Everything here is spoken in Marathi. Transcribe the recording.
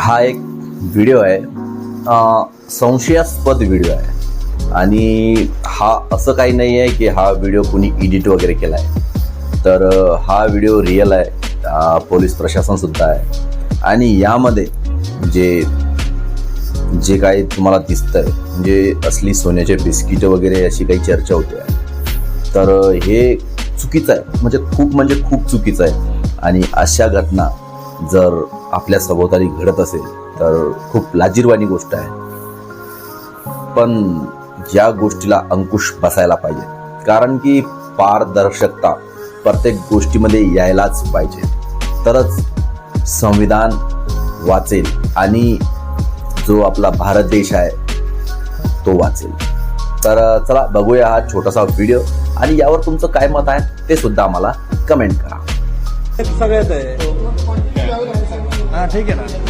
हा एक व्हिडिओ आहे. संशयास्पद व्हिडिओ आहे. आणि हा असं काही नाही आहे की हा व्हिडिओ कुणी एडिट वगैरे केला आहे तर हा व्हिडिओ रिअल आहे. पोलीस प्रशासनसुद्धा आहे. आणि यामध्ये जे जे काही तुम्हाला दिसतंय म्हणजे असली सोन्याचे बिस्किट वगैरे अशी काही चर्चा होते. आहे तर हे चुकीचं आहे. म्हणजे खूप म्हणजे खूप चुकीचं आहे. आणि अशा घटना जर आपल्या सभोवताली घडत असेल तर खूप लाजीरवाणी गोष्ट आहे. पण या गोष्टीला अंकुश बसायला पाहिजे कारण की पारदर्शकता प्रत्येक गोष्टीमध्ये यायलाच पाहिजे. तरच संविधान वाचेल आणि जो आपला भारत देश आहे तो वाचेल. तर चला बघूया हा छोटासा व्हिडिओ आणि यावर तुमचं काय मत आहे ते सुद्धा आम्हाला कमेंट करा. सगळ्यात आहे. हां ठीक आहे ना.